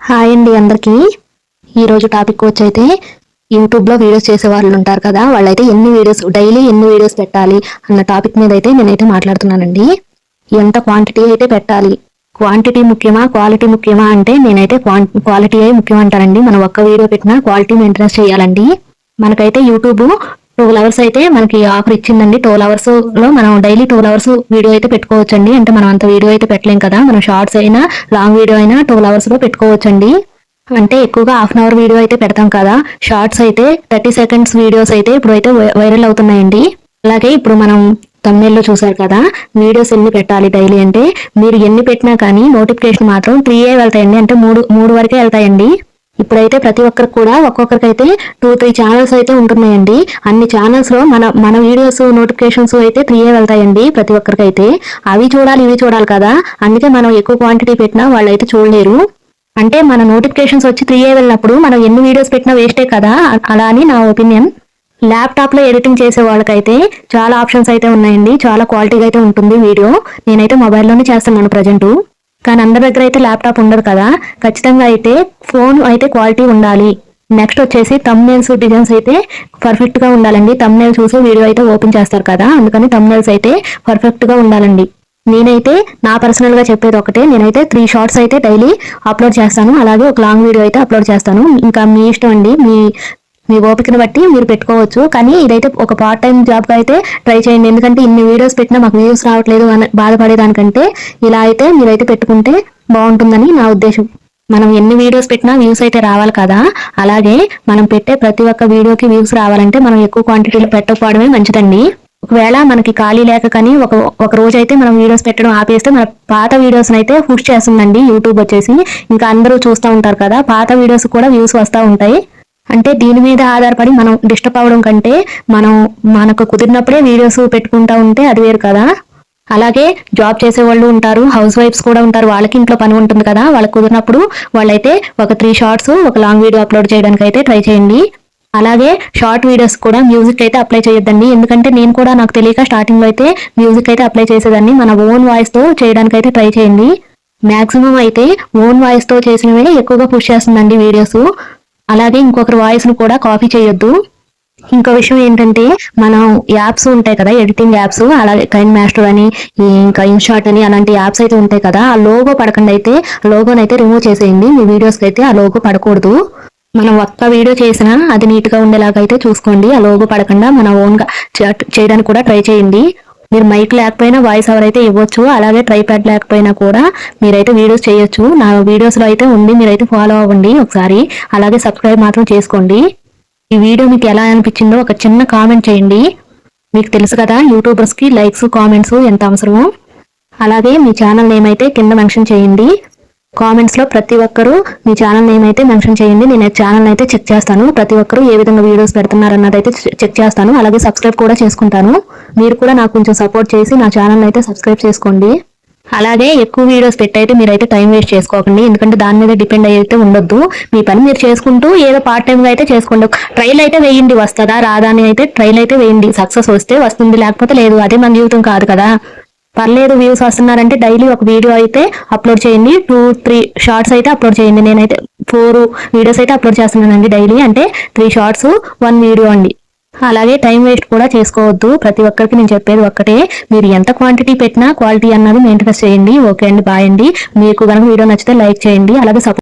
Hi అండి అందరికీ. ఈరోజు టాపిక్ వచ్చి అయితే యూట్యూబ్లో వీడియోస్ చేసే వాళ్ళు ఉంటారు కదా వాళ్ళైతే ఎన్ని వీడియోస్ డైలీ ఎన్ని వీడియోస్ పెట్టాలి అన్న టాపిక్ మీద అయితే నేనైతే మాట్లాడుతున్నానండి. ఎంత క్వాంటిటీ అయితే పెట్టాలి? క్వాంటిటీ ముఖ్యమా క్వాలిటీ ముఖ్యమా అంటే నేనైతే క్వాలిటీ అయి ముఖ్యం అంటానండి. మనం ఒక్క వీడియో పెట్టినా క్వాలిటీ మెయింటెనెన్స్ చేయాలండి. మనకైతే యూట్యూబ్ ట్వెల్వ్ అవర్స్ అయితే మనకి ఆఫర్ ఇచ్చిందండి. ట్వెల్వ్ అవర్స్లో మనం డైలీ ట్వెల్వ్ అవర్స్ వీడియో అయితే పెట్టుకోవచ్చండి. అంటే మనం అంత వీడియో అయితే పెట్టలేం కదా. మనం షార్ట్స్ అయినా లాంగ్ వీడియో అయినా ట్వెల్వ్ అవర్స్లో పెట్టుకోవచ్చండి. అంటే ఎక్కువగా హాఫ్ అన్ అవర్ వీడియో అయితే పెడతాం కదా. షార్ట్స్ అయితే థర్టీ సెకండ్స్ వీడియోస్ అయితే ఇప్పుడు అయితే వైరల్ అవుతున్నాయండి. అలాగే ఇప్పుడు మనం తమిళలో చూసారు కదా. వీడియోస్ ఎన్ని పెట్టాలి డైలీ అంటే మీరు ఎన్ని పెట్టినా కానీ నోటిఫికేషన్ మాత్రం త్రీ ఏ వెళ్తాయండి. అంటే మూడు మూడు వరకే వెళ్తాయండి. ఇప్పుడైతే ప్రతి ఒక్కరికి కూడా ఒక్కొక్కరికైతే టూ త్రీ ఛానల్స్ అయితే ఉంటున్నాయండి. అన్ని ఛానల్స్లో మన మన వీడియోస్ నోటిఫికేషన్స్ అయితే త్రీయే వెళ్తాయండి ప్రతి ఒక్కరికైతే. అవి చూడాలి ఇవి చూడాలి కదా. అందుకే మనం ఎక్కువ క్వాంటిటీ పెట్టినా వాళ్ళు అయితే చూడలేరు. అంటే మన నోటిఫికేషన్స్ వచ్చి త్రీ ఏ వెళ్ళినప్పుడు మనం ఎన్ని వీడియోస్ పెట్టినా వేస్టే కదా. అలా అని నా ఒపీనియన్ ల్యాప్టాప్లో ఎడిటింగ్ చేసే వాళ్ళకైతే చాలా ఆప్షన్స్ అయితే ఉన్నాయండి. చాలా క్వాలిటీగా అయితే ఉంటుంది వీడియో. నేనైతే మొబైల్లోనే చేస్తున్నాను ప్రజెంటు కానీ అందరి దగ్గర అయితే ల్యాప్టాప్ ఉండదు కదా. ఖచ్చితంగా అయితే ఫోన్ అయితే క్వాలిటీ ఉండాలి. నెక్స్ట్ వచ్చేసి తమ్నేల్స్ డిజైన్స్ అయితే పర్ఫెక్ట్గా ఉండాలండి. తమ్నేల్ చూసి వీడియో అయితే ఓపెన్ చేస్తారు కదా. అందుకని తమ్నేల్స్ అయితే పర్ఫెక్ట్గా ఉండాలండి. నేనైతే నా పర్సనల్గా చెప్పేది ఒకటే. నేనైతే త్రీ షార్ట్స్ అయితే డైలీ అప్లోడ్ చేస్తాను. అలాగే ఒక లాంగ్ వీడియో అయితే అప్లోడ్ చేస్తాను. ఇంకా మీ ఇష్టం అండి. మీ మీ ఓపికను బట్టి మీరు పెట్టుకోవచ్చు. కానీ ఇదైతే ఒక పార్ట్ టైం జాబ్గా అయితే ట్రై చేయండి. ఎందుకంటే ఇన్ని వీడియోస్ పెట్టినా మాకు వ్యూస్ రావట్లేదు అని బాధపడేదానికంటే ఇలా అయితే మీరైతే పెట్టుకుంటే బాగుంటుందని నా ఉద్దేశం. మనం ఎన్ని వీడియోస్ పెట్టినా వ్యూస్ అయితే రావాలి కదా. అలాగే మనం పెట్టే ప్రతి ఒక్క వీడియోకి వ్యూస్ రావాలంటే మనం ఎక్కువ క్వాంటిటీలో పెట్టకపోవడమే మంచిదండి. ఒకవేళ మనకి ఖాళీ లేక కానీ ఒక ఒక రోజు అయితే మనం వీడియోస్ పెట్టడం ఆపేస్తే మన పాత వీడియోస్ అయితే హుష్ చేస్తుందండి యూట్యూబ్ వచ్చేసి. ఇంకా అందరూ చూస్తూ ఉంటారు కదా. పాత వీడియోస్ కూడా వ్యూస్ వస్తూ ఉంటాయి. అంటే దీని మీద ఆధారపడి మనం డిస్టర్బ్ అవ్వడం కంటే మనం మనకు కుదిరినప్పుడే వీడియోస్ పెట్టుకుంటా ఉంటే అది వేరు కదా. అలాగే జాబ్ చేసే వాళ్ళు ఉంటారు హౌస్ వైఫ్స్ కూడా ఉంటారు వాళ్ళకి ఇంట్లో పని ఉంటుంది కదా. వాళ్ళకి కుదిరినప్పుడు వాళ్ళైతే ఒక త్రీ షార్ట్స్ ఒక లాంగ్ వీడియో అప్లోడ్ చేయడానికి అయితే ట్రై చేయండి. అలాగే షార్ట్ వీడియోస్ కూడా మ్యూజిక్ అయితే అప్లై చేయొద్దండి. ఎందుకంటే నేను కూడా నాకు తెలియక స్టార్టింగ్లో అయితే మ్యూజిక్ అయితే అప్లై చేసేదాన్ని. మన ఓన్ వాయిస్తో చేయడానికి అయితే ట్రై చేయండి. మ్యాక్సిమం అయితే ఓన్ వాయిస్తో చేసినవే ఎక్కువగా పుష్ చేస్తుందండి వీడియోస్. అలాగే ఇంకొకరి వాయిస్ను కూడా కాపీ చేయొద్దు. ఇంకో విషయం ఏంటంటే మనం యాప్స్ ఉంటాయి కదా ఎడిటింగ్ యాప్స్ అలాగే కైన్ మాస్టర్ అని ఇంకా ఇన్షాట్ అని అలాంటి యాప్స్ అయితే ఉంటాయి కదా ఆ లోగో పడకుండా అయితే లోగోని అయితే రిమూవ్ చేసేయండి. మీ వీడియోస్కి అయితే ఆ లోగో పడకూడదు. మనం ఒక్క వీడియో చేసినా అది నీట్గా ఉండేలాగా అయితే చూసుకోండి. ఆ లోగో పడకుండా మన ఓన్గా చేయడానికి కూడా ట్రై చేయండి. మీరు మైక్ లేకపోయినా వాయిస్ ఓవర్ అయితే ఇవ్వచ్చు. అలాగే ట్రైప్యాడ్ లేకపోయినా కూడా మీరైతే వీడియోస్ చేయొచ్చు. నా వీడియోస్లో అయితే ఉంది మీరైతే ఫాలో అవ్వండి ఒకసారి. అలాగే సబ్స్క్రైబ్ మాత్రం చేసుకోండి. ఈ వీడియో మీకు ఎలా అనిపించిందో ఒక చిన్న కామెంట్ చేయండి. మీకు తెలుసు కదా యూట్యూబర్స్కి లైక్స్ కామెంట్స్ ఎంత అవసరమో. అలాగే మీ ఛానల్ నేమ్ అయితే కింద మెన్షన్ చేయండి. కామెంట్స్లో ప్రతి ఒక్కరూ మీ ఛానల్ నేమ్ అయితే మెన్షన్ చేయండి. నేను ఛానల్ అయితే చెక్ చేస్తాను. ప్రతి ఒక్కరూ ఏ విధంగా వీడియోస్ పెడుతున్నారు అన్నది అయితే చెక్ చేస్తాను. అలాగే సబ్స్క్రైబ్ కూడా చేసుకుంటాను. మీరు కూడా నాకు కొంచెం సపోర్ట్ చేసి నా ఛానల్ అయితే సబ్స్క్రైబ్ చేసుకోండి. అలాగే ఎక్కువ వీడియోస్ పెట్టయితే మీరైతే టైం వేస్ట్ చేసుకోకండి. ఎందుకంటే దాని మీద డిపెండ్ అయితే ఉండొద్దు. మీ పని మీరు చేసుకుంటూ ఏదో పార్ట్ టైంగా అయితే చేసుకోండి. ట్రైల్ అయితే వేయండి. వస్తుందా రాదా అని అయితే ట్రైల్ అయితే వేయండి. సక్సెస్ వస్తే వస్తుంది లేకపోతే లేదు. అదే మన జీవితం కాదు కదా. పర్లేదు వ్యూస్ వస్తున్నారంటే డైలీ ఒక వీడియో అయితే అప్లోడ్ చేయండి. టూ త్రీ షార్ట్స్ అయితే అప్లోడ్ చేయండి. నేనైతే ఫోర్ వీడియోస్ అయితే అప్లోడ్ చేస్తున్నానండి డైలీ అంటే త్రీ షార్ట్స్ వన్ వీడియో అండి. అలాగే టైం వేస్ట్ కూడా చేసుకోవద్దు. ప్రతి ఒక్కరికి నేను చెప్పేది ఒక్కటే. మీరు ఎంత క్వాంటిటీ పెట్టినా క్వాలిటీ అన్నది మెయింటెనెన్స్ చేయండి. ఓకే అండి బాయ్ అండి. మీకు కనుక వీడియో నచ్చితే లైక్ చేయండి. అలాగే సపోర్ట్